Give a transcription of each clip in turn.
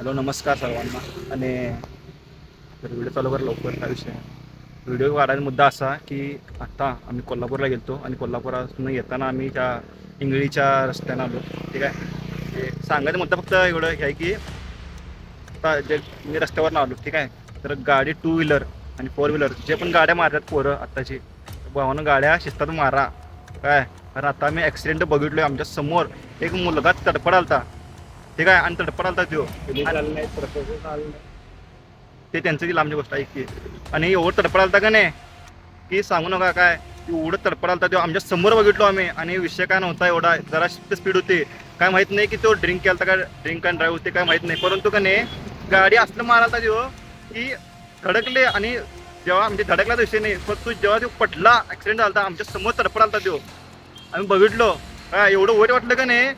Hello नमस्कार सर्वांना. आणि तर व्हिडिओ चालू कर लवकर हा विषय व्हिडिओ काढायचा मुद्दा असा की आत्ता आम्ही कोल्हापूरला गेलो आणि कोल्हापुरातून येताना आम्ही त्या इंगळीच्या रस्त्यानं आलो. ठीक आहे? ते सांगायचा मुद्दा फक्त एवढं हे आहे की आता जे मी रस्त्यावर आलो ठीक आहे? तर गाडी टू व्हीलर आणि फोर व्हीलर जे पण गाड्या मारतात पोरं आत्ताची भावानं गाड्या शिस्तात मारा. काय? कारण आता आम्ही ॲक्सिडेंट बघितलो आमच्यासमोर एक मुलगा तडपडालता ठीक आहे आणि तडपडालता त्यो. ते त्यांचं ती लांबची गोष्ट आहे की. आणि एवढं तडपडालता का नाही की सांगू नका काय. एवढं तडपडालता तो आमच्यासमोर बघितलो आम्ही आणि विषय काय नव्हता एवढा जरा स्पीड होती. काय माहीत नाही की तो ड्रिंक केलता का ड्रिंक अँड ड्राईव्ह होते काय माहीत नाही. परंतु का नाही गाडी असलं मारालता तो की धडकले आणि जेव्हा म्हणजे धडकलाचा विषय नाही पण तो जेव्हा तो पडला ऍक्सिडेंट झाला आमच्यासमोर तडपडालता तो आम्ही बघितलो काय एवढं वाईट वाटलं का नाही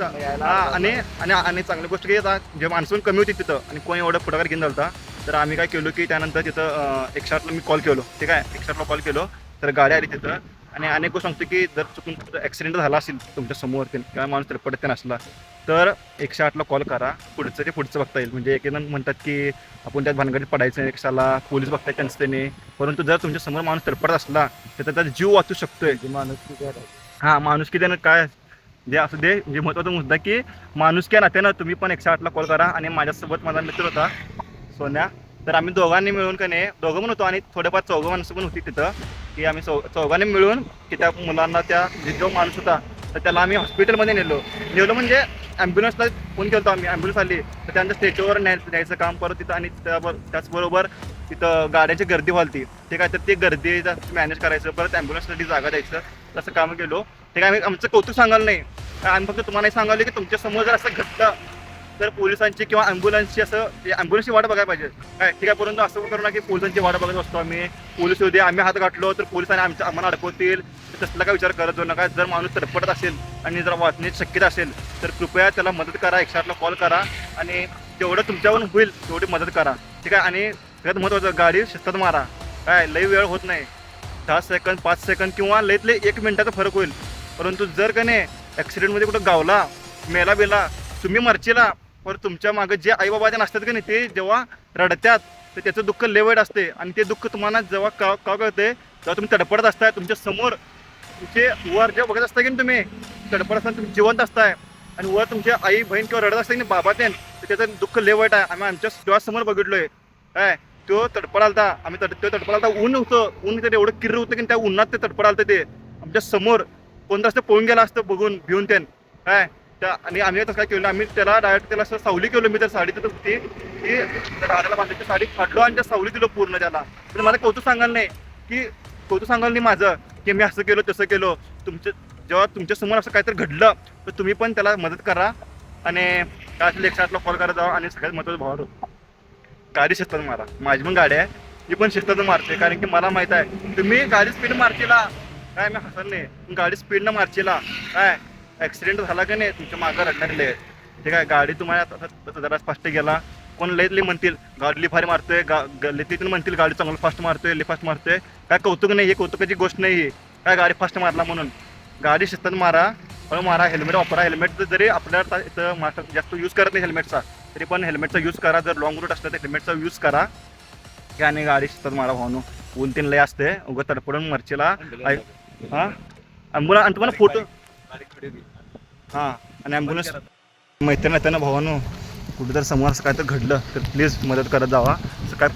हा आणि आणि आणि चांगली गोष्ट की आता जे माणसं पण कमी होती तिथं आणि कोणी एवढं पुढाकार घेऊन झालता तर आम्ही काय केलो की त्यानंतर तिथं एकशे आठला मी कॉल केलो. ठीक आहे? एकशे आठला कॉल केलो. तर गाडी आली तिथं. आणि अनेक गोष्ट सांगतो की जर चुकून ॲक्सिडेंट झाला असेल तुमच्यासमोर किंवा माणूस तडपडत नसला तर एकशे आठला कॉल करा. पुढचं ते पुढचं बघता येईल. म्हणजे एक जण म्हणतात की आपण त्यात भानगडीत पडायचं एकशाला पोलीस बघतायत त्यांचं त्याने परंतु जर तुमच्यासमोर माणूस तडपडत असला तर त्याचा जीव वाचू शकतोय. हा माणूस की त्यानं काय जे असू दे जे महत्त्वाचा मुद्दा की माणुसक्या नात्यानं तुम्ही पण एकशे आठला कॉल करा आणि माझ्यासोबत माझा मित्र होता सोन्या. तर आम्ही दोघांनी मिळून का नाही दोघं पण होतो आणि थोडेफार चौघं माणसं पण होती तिथं की आम्ही चौ चौघांनी मिळून की त्या मुलांना त्या जो माणूस होता तर त्याला आम्ही हॉस्पिटलमध्ये नेलो. नेलो म्हणजे ॲम्ब्युलन्सला फोन केला आम्ही. ॲम्ब्युलन्स आली. तर त्यांच्या स्टेजवर न्याय न्यायचं काम परत तिथं आणि त्यावर त्याचबरोबर तिथं गाड्याची गर्दी व्हालती. ठीक आहे? तर ते गर्दी मॅनेज करायचं परत ॲम्ब्युलन्ससाठी जागा द्यायचं तसं काम केलो. ठीक आहे? आम्ही आमचं कौतुक सांगायला नाही. आम्ही फक्त तुम्हाला हे सांगायला की तुमच्यासमोर जर असं घटतं तर पोलिसांची किंवा ॲम्ब्युलन्सची असं ॲम्ब्युलन्सची वाट बघायला पाहिजे. काय? ठीक आहे? परंतु असं करू ना की पोलिसांची वाट बघत असतो आम्ही. पोलीस होते आम्ही हात गाठलो तर पोलिसांनी आमच्या आम्हाला अडकवतील. तसला काय विचार करत जाऊ नका. जर माणूस तडपडत असेल आणि जर वाचण्याची शक्यता असेल तर कृपया त्याला मदत करा एकशे आठला कॉल करा आणि जेवढं तुमच्याहून होईल तेवढी मदत करा. ठीक आहे? आणि सगळ्यात महत्त्वाचं गाडी शिस्तात मारा. काय? लई वेळ होत नाही. दहा सेकंद पाच सेकंद किंवा लईत लई एक मिनिटाचा फरक होईल. परंतु जर का नाही ॲक्सिडेंटमध्ये कुठं गावला मेला बेला तुम्ही मरचीला पर तुमच्या मागे जे आई बाबा नसतात का नाही ते जेव्हा रडत्यात तर त्याचं दुःख लय असते. आणि ते दुःख तुम्हाला जेव्हा का का कळते तेव्हा तुम्ही तडपडत असताय तुमच्यासमोर तुमचे वर जे बघत असताय की तुम्ही तडपडत असताना तुम्ही जिवंत असताय आणि वर तुमच्या आई बहीण किंवा रडत असताय की बाबा ते तर त्याचं दुःख लेवट आहे. आम्ही आमच्या डोळ्यासमोर बघितलोय. काय? तो तडपडालता आम्ही तड तो तडपडालता ऊन होतं. ऊन तर एवढं किर्र होतं की त्या उन्हात ते तडपडालतं ते. आमच्यासमोर कोणतं असतं पळून गेला असतं बघून भिवून त्यान. काय? त्या आणि आम्ही तसं काय केलं आम्ही त्याला डायरेक्ट त्याला असं सावली केलं मी तर साडी तर ती ती त्या बांधायची साडी फाडलो आणि त्या सावली दिलं पूर्ण त्याला. तर मला कौतुक सांगायला नाही की कौतुक सांगायला नाही माझं. की मी असं केलं तसं केलं. तुमचं जेव्हा तुमच्यासमोर असं काहीतरी घडलं तर तुम्ही पण त्याला मदत करा आणि काय असेल एकशे आठला कॉल करा जावा आणि सगळ्यात महत्त्वाचं भावावर गाडी शेतात मारा. माझी पण गाडी आहे. मी पण शेतात मारते कारण की मला माहीत आहे तुम्ही गाडी स्पीड मारशीला काय मी हसल नाही. गाडी स्पीडनं मारशीला काय ॲक्सिडेंट झाला का नाही? तुमच्या मागं रडणारे ठीक आहे गाडी तुम्हाला जरा फास्ट गेला कोण लय लय म्हणतील गाडी फारी मारतोय गा तिथून म्हणतील गाडी चांगलं फास्ट मारतोय लय फास्ट मारतोय. काय कौतुक नाही हे कौतुकाची गोष्ट नाही ही. काय गाडी फास्ट मारला म्हणून. गाडी शिस्तात मारा पण मारा हेल्मेट वापरा. हेल्मेट जरी आपल्याला इथं मास्टर जास्त यूज करत नाही हेल्मेटचा तरी पण हेल्मेटचा यूज करा. जर लॉंग रूट असलं तर हेल्मेटचा यूज करा. की आणि गाडी शिस्तात मारा भावनो. ऊन तीन लय असते उगं तडपडून मरचीला. हा? ॲम्ब्युलन्स आणि तुम्हाला फोटो हां आणि ॲम्ब्युलन्स मैत्रीण येताना भावानो. कुठं जर समोर असं काय तर घडलं तर प्लीज मदत करत जावा. असं काय